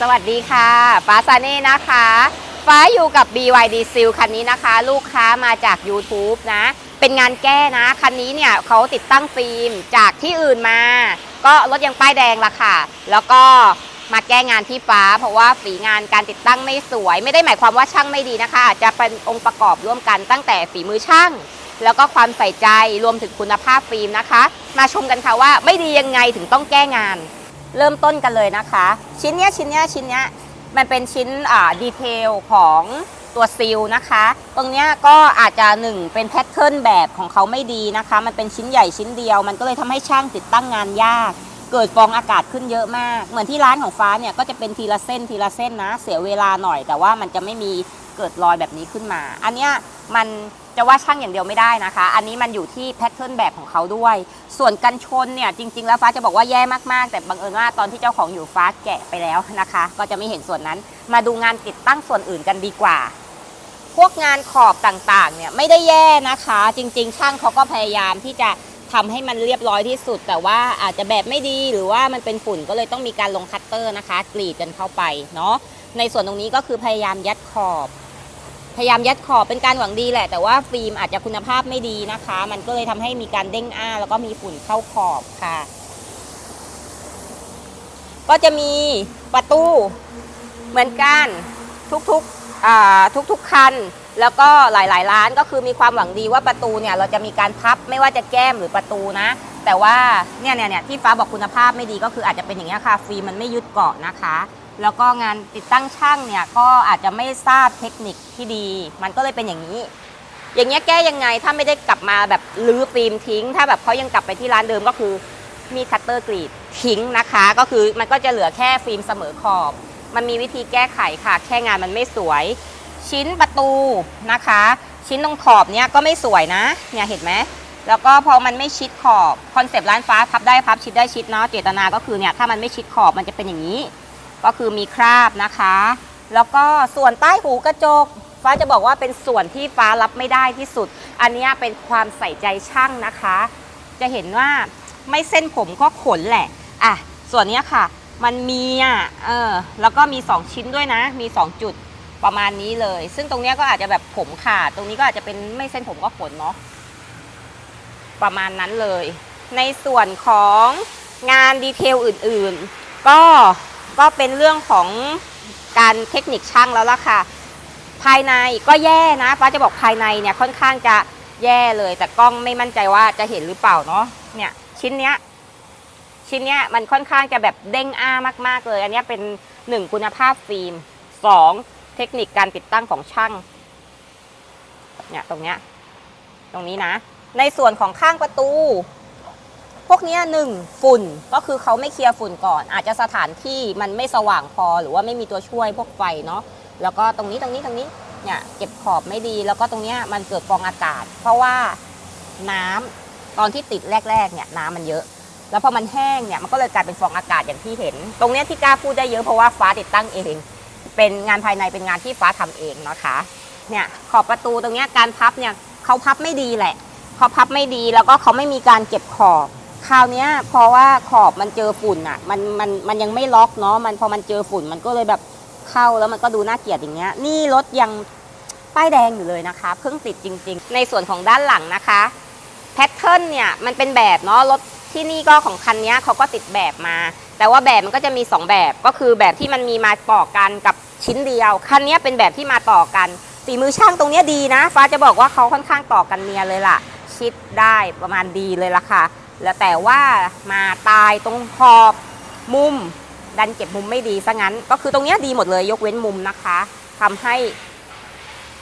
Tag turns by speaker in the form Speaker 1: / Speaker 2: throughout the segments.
Speaker 1: สวัสดีค่ะ ฟ้าซาเน่นะคะ ฟ้าอยู่กับ BYD Seal คันนี้นะคะ ลูกค้ามาจาก YouTube นะ เป็นงานแก้นะ คันนี้เนี่ยเขาติดตั้งฟิล์มจากที่อื่นมา ก็รถยังป้ายแดงละค่ะ แล้วก็มาแก้งานที่ฟ้า เพราะว่าฝีงานการติดตั้งไม่สวย ไม่ได้หมายความว่าช่างไม่ดีนะคะ อาจจะเป็นองค์ประกอบร่วมกันตั้งแต่ฝีมือช่าง แล้วก็ความใส่ใจรวมถึงคุณภาพฟิล์มนะคะ มาชมกันค่ะว่าไม่ดียังไงถึงต้องแก้งาน เริ่มต้นกันเลยนะคะ ชิ้นเนี้ยชิ้นเนี้ยชิ้นเนี้ยมันเป็นชิ้นอ่าดีเทลของตัวซีลนะคะ ตรงเนี้ยก็อาจจะหนึ่งเป็นแพทเทิร์นแบบของเขาไม่ดีนะคะ มันเป็นชิ้นใหญ่ชิ้นเดียว มันก็เลยทำให้ช่างติดตั้งงานยาก เกิดฟองอากาศขึ้นเยอะมาก เหมือนที่ร้านของฟ้าเนี่ยก็จะเป็นทีละเส้นทีละเส้นนะ เสียเวลาหน่อย แต่ว่ามันจะไม่มีเกิดรอยแบบนี้ขึ้นมา อันเนี้ยมัน จะว่าช่างอย่างเดียวไม่ได้นะคะ อันนี้มันอยู่ที่แพทเทิร์นแบบของเขาด้วย ส่วนกันชนเนี่ยจริง ๆ แล้วฟ้าจะบอกว่าแย่มากๆ แต่บังเอิญว่าตอนที่เจ้าของอยู่ฟ้าแกะไปแล้วนะคะ ก็จะไม่เห็นส่วนนั้น มาดูงานติดตั้งส่วนอื่นกันดีกว่า พวกงานขอบต่างๆ เนี่ยไม่ได้แย่นะคะ จริง ๆ ช่างเขาก็พยายามที่จะทำให้มันเรียบร้อยที่สุด แต่ว่าอาจจะแบบไม่ดีหรือว่ามันเป็นฝุ่นก็เลยต้องมีการลงคัตเตอร์นะคะ กรีดกันเข้าไปเนาะในส่วนตรงนี้ก็คือพยายามยัดขอบ พยายามยัดขอบเป็นการหวังดีแหละ แต่ว่าฟิล์มอาจจะคุณภาพไม่ดีนะคะ มันก็เลยทำให้มีการเด้งอ้า แล้วก็มีฝุ่นเข้าขอบค่ะ ก็จะมีประตูเหมือนกันทุกๆอ่าทุกๆคัน แล้วก็หลาย ๆ ร้านก็คือมีความหวังดีว่าประตูเนี่ยเราจะมีการพับไม่ว่าจะแก้มหรือประตูนะ แต่ว่าเนี่ยเนี่ยเนี่ยที่ฟ้าบอกคุณภาพไม่ดีก็คืออาจจะเป็นอย่างนี้ค่ะฟิล์มมันไม่ยึดเกาะนะคะ แล้วก็งานติดตั้งช่างเนี่ยก็อาจจะไม่ทราบเทคนิคที่ดี มันก็เลยเป็นอย่างนี้ อย่างเงี้ยแก้ยังไงถ้าไม่ได้กลับมาแบบรื้อฟิล์มทิ้ง ถ้าแบบเขายังกลับไปที่ร้านเดิมก็คือมีคัตเตอร์กรีดทิ้งนะคะ ก็คือมันก็จะเหลือแค่ฟิล์มเสมอขอบ มันมีวิธีแก้ไขค่ะ แค่งานมันไม่สวย ชิ้นประตูนะคะ ชิ้นตรงขอบเนี้ยก็ไม่สวยนะ เนี่ยเห็นไหมแล้วก็พอมันไม่ชิดขอบคอนเซปต์ร้านฟ้าพับได้พับชิดได้ชิดเนาะเจตนาก็คือเนี่ยถ้ามันไม่ชิดขอบมันจะเป็นอย่างนี้ ก็คือมีคราบนะคะ แล้วก็ส่วนใต้หูกระจก ฟ้าจะบอกว่าเป็นส่วนที่ฟ้ารับไม่ได้ที่สุด อันนี้เป็นความใส่ใจช่างนะคะ จะเห็นว่าไม่เส้นผมก็ขนแหละอะส่วนนี้ค่ะ มันมีอะเออแล้วก็มี 2 ชิ้นด้วยนะ มี 2 จุดประมาณนี้เลย ซึ่งตรงนี้ก็อาจจะแบบผมขาดตรงนี้ก็อาจจะเป็นไม่เส้นผมก็ขนเนาะประมาณนั้นเลย ในส่วนของงานดีเทลอื่นๆ ก็ ก็เป็นเรื่องของการเทคนิคช่างแล้วล่ะค่ะ ภายในก็แย่นะฟ้าจะบอกภายในเนี่ยค่อนข้างจะแย่เลย แต่กล้องไม่มั่นใจว่าจะเห็นหรือเปล่าเนาะเนี่ยชิ้นเนี้ยชิ้นเนี้ยมันค่อนข้างจะแบบเด้งอ้ามากๆเลย อันนี้เป็นหนึ่งคุณภาพฟิล์มสองเทคนิคการติดตั้งของช่างเนี่ยตรงเนี้ยตรงนี้นะ ในส่วนของข้างประตู พวกนี้หนึ่งฝุ่นก็คือเขาไม่เคลียร์ฝุ่นก่อน อาจจะสถานที่มันไม่สว่างพอหรือว่าไม่มีตัวช่วยพวกไฟเนาะแล้วก็ตรงนี้ตรงนี้ตรงนี้เนี่ยเก็บขอบไม่ดี แล้วก็ตรงเนี้ยมันเกิดฟองอากาศ เพราะว่าน้ำตอนที่ติดแรกๆเนี่ยน้ำมันเยอะ แล้วพอมันแห้งเนี่ยมันก็เลยกลายเป็นฟองอากาศอย่างที่เห็น ตรงเนี้ยที่กล้าพูดได้เยอะเพราะว่าฟ้าติดตั้งเอง เป็นงานภายในเป็นงานที่ฟ้าทำเองนะคะเนี่ยขอบประตูตรงเนี้ยการพับเนี่ยเขาพับไม่ดีแหละเขาพับไม่ดีแล้วก็เขาไม่มีการเก็บขอบ คราวเนี้ยเพราะว่าขอบมันเจอฝุ่นอะ มันมันมันยังไม่ล็อกเนาะมันพอมันเจอฝุ่นมันก็เลยแบบเข้าแล้วมันก็ดูน่าเกลียดอย่างเงี้ย นี่รถยังป้ายแดงอยู่เลยนะคะเพิ่งติดจริง ๆ ในส่วนของด้านหลังนะคะแพทเทิร์นเนี่ยมันเป็นแบบเนาะรถที่นี่ก็ของคันนี้เขาก็ติดแบบมา แต่ว่าแบบมันก็จะมี 2 แบบก็คือแบบที่มันมีมาต่อกันกับชิ้นเดียว คันนี้เป็นแบบที่มาต่อกันฝีมือช่างตรงเนี้ยดีนะ ฟ้าจะบอกว่าเขาค่อนข้างต่อกันเนียเลยล่ะ ชิดได้ประมาณดีเลยล่ะค่ะ แล้วแต่ว่ามาตายตรงขอบมุม ดันเก็บมุมไม่ดีซะงั้น ก็คือตรงเนี้ยดีหมดเลยยกเว้นมุมนะคะทำให้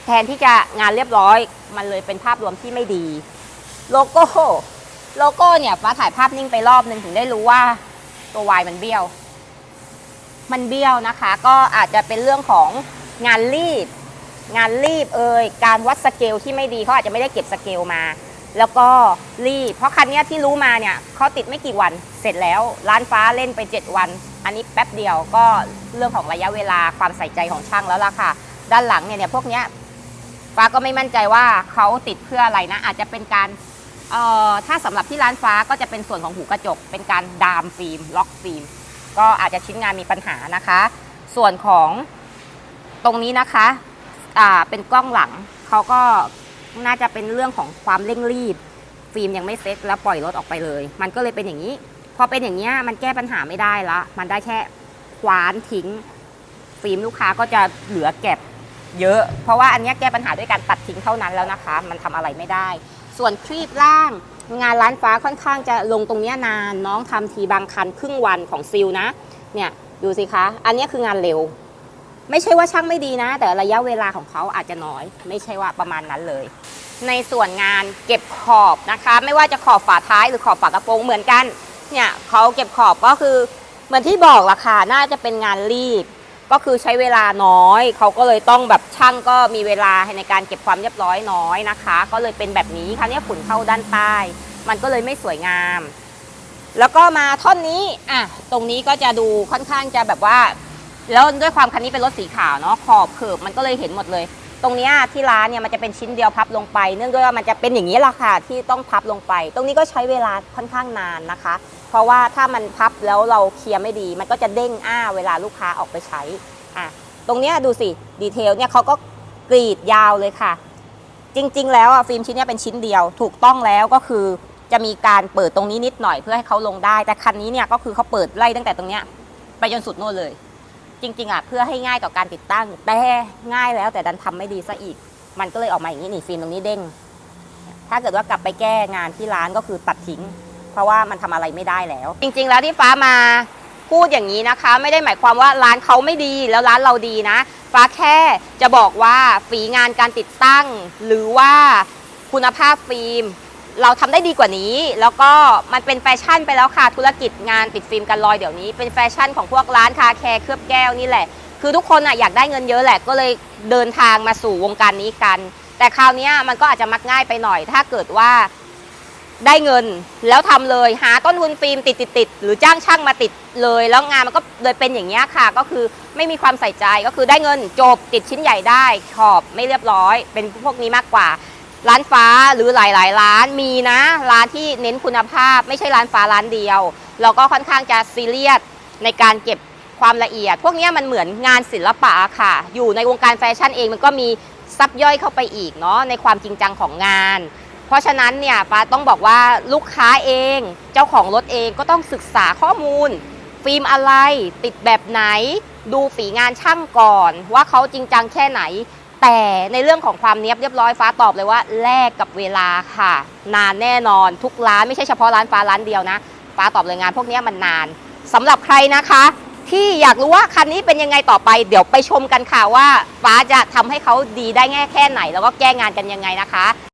Speaker 1: แทนที่จะงานเรียบร้อย มันเลยเป็นภาพรวมที่ไม่ดี โลโก้โลโก้เนี่ยฟ้าถ่ายภาพนิ่งไปรอบนึงถึงได้รู้ว่าตัววายมันเบี้ยว มันเบี้ยวนะคะ ก็อาจจะเป็นเรื่องของงานรีดงานรีบเอ่ยการวัดสเกลที่ไม่ดีเขาอาจจะไม่ได้เก็บสเกลมา แล้วก็รีบ เพราะคันนี้ที่รู้มาเนี่ยเขาติดไม่กี่วันเสร็จแล้ว ร้านฟ้าเล่นไป 7 วัน อันนี้แป๊บเดียวก็เรื่องของระยะเวลาความใส่ใจของช่างแล้วล่ะค่ะ ด้านหลังเนี่ยเนี่ยพวกเนี้ยฟ้าก็ไม่มั่นใจว่าเขาติดเพื่ออะไรนะ อาจจะเป็นการเอ่อถ้าสำหรับที่ร้านฟ้าก็จะเป็นส่วนของหูกระจก เป็นการดามฟิล์มล็อกฟิล์มก็อาจจะชิ้นงานมีปัญหานะคะ ส่วนของตรงนี้นะคะอ่าเป็นกล้องหลังเขาก็ น่าจะเป็นเรื่องของความเร่งรีบ ฟิล์มยังไม่เซ็ตแล้วปล่อยรถออกไปเลย มันก็เลยเป็นอย่างนี้ พอเป็นอย่างนี้ยมันแก้ปัญหาไม่ได้ละ มันได้แค่คว้านทิ้ง ฟิล์มลูกค้าก็จะเหลือเก็บเยอะ เพราะว่าอันนี้แก้ปัญหาด้วยการตัดทิ้งเท่านั้นแล้วนะคะ มันทำอะไรไม่ได้ ส่วนครีบล่างงานร้านฟ้าค่อนข้างจะลงตรงเนี้ยนาน น้องทำทีบางคันครึ่งวันของซิลนะ เนี่ยดูสิคะ อันนี้คืองานเร็ว ไม่ใช่ว่าช่างไม่ดีนะ แต่ระยะเวลาของเขาอาจจะน้อย ไม่ใช่ว่าประมาณนั้นเลย ในส่วนงานเก็บขอบนะคะ ไม่ว่าจะขอบฝาท้ายหรือขอบฝากระโปรงเหมือนกันเนี่ยเขาเก็บขอบก็คือเหมือนที่บอกละค่ะน่าจะเป็นงานรีบ ก็คือใช้เวลาน้อย เขาก็เลยต้องแบบช่างก็มีเวลาในการเก็บความเรียบร้อยน้อยนะคะ ก็เลยเป็นแบบนี้คราวนี้ฝุ่นเข้าด้านใต้ มันก็เลยไม่สวยงาม แล้วก็มาท่อนนี้อะตรงนี้ก็จะดูค่อนข้างจะแบบว่า แล้วด้วยความคันนี้เป็นรถสีขาวเนาะขอบเขิบมันก็เลยเห็นหมดเลย ตรงนี้ที่ร้านเนี่ยมันจะเป็นชิ้นเดียวพับลงไป เนื่องด้วยว่ามันจะเป็นอย่างนี้แหละค่ะที่ต้องพับลงไป ตรงนี้ก็ใช้เวลาค่อนข้างนานนะคะ เพราะว่าถ้ามันพับแล้วเราเคลียร์ไม่ดี มันก็จะเด้งอ้าเวลาลูกค้าออกไปใช้อะตรงนี้ดูสิดีเทลเนี่ยเขาก็กรีดยาวเลยค่ะ จริง ๆ แล้วอะฟิล์มชิ้นนี้เป็นชิ้นเดียวถูกต้องแล้วก็คือจะมีการเปิดตรงนี้นิดหน่อยเพื่อให้เขาลงได้ แต่คันนี้เนี่ยก็คือเขาเปิดไล่ตั้งแต่ตรงเนี้ยไปจนสุดโน่นเลย จริง ๆอะเพื่อให้ง่ายต่อการติดตั้ง แต่ง่ายแล้วแต่ดันทำไม่ดีซะอีก มันก็เลยออกมาอย่างนี้นี่ฟิล์มตรงนี้เด้ง ถ้าเกิดว่ากลับไปแก้งานที่ร้านก็คือตัดทิ้ง เพราะว่ามันทำอะไรไม่ได้แล้ว จริง ๆ แล้วที่ฟ้ามาพูดอย่างนี้นะคะ ไม่ได้หมายความว่าร้านเขาไม่ดีแล้วร้านเราดีนะ ฟ้าแค่จะบอกว่าฝีงานการติดตั้ง หรือว่าคุณภาพฟิล์ม เราทำได้ดีกว่านี้ แล้วก็มันเป็นแฟชั่นไปแล้วค่ะธุรกิจงานติดฟิล์มกันรอยเดี๋ยวนี้ เป็นแฟชั่นของพวกร้านคาแคร์เคลือบแก้วนี่แหละ คือทุกคนอะอยากได้เงินเยอะแหละ ก็เลยเดินทางมาสู่วงการนี้กัน แต่คราวนี้มันก็อาจจะมักง่ายไปหน่อย ถ้าเกิดว่าได้เงินแล้วทำเลยหาต้นทุนฟิล์มติดติดติดหรือจ้างช่างมาติดเลย แล้วงานมันก็เลยเป็นอย่างนี้ค่ะ ก็คือไม่มีความใส่ใจก็คือได้เงินจบติดชิ้นใหญ่ได้ขอบไม่เรียบร้อย เป็นพวกนี้มากกว่า ร้านฟ้าหรือหลาย ๆ ร้านมีนะ ร้านที่เน้นคุณภาพ ไม่ใช่ร้านฟ้าร้านเดียว เราก็ค่อนข้างจะซีเรียสในการเก็บความละเอียด พวกนี้มันเหมือนงานศิลปะค่ะ อยู่ในวงการแฟชั่นเองมันก็มีซับย่อยเข้าไปอีกเนาะในความจริงจังของงาน เพราะฉะนั้นเนี่ยฟ้าต้องบอกว่าลูกค้าเอง เจ้าของรถเองก็ต้องศึกษาข้อมูล ฟิล์มอะไร ติดแบบไหน ดูฝีงานช่างก่อน ว่าเขาจริงจังแค่ไหน แต่ในเรื่องของความเนี้ยบเรียบร้อยฟ้าตอบเลยว่าแลกกับเวลาค่ะ นานแน่นอนทุกร้านไม่ใช่เฉพาะร้านฟ้าร้านเดียวนะ ฟ้าตอบเลยงานพวกนี้มันนานสำหรับใครนะคะ ที่อยากรู้ว่าคันนี้เป็นยังไงต่อไป เดี๋ยวไปชมกันค่ะว่า ฟ้าจะทำให้เขาดีได้แง่แค่ไหน แล้วก็แก้งานกันยังไงนะคะ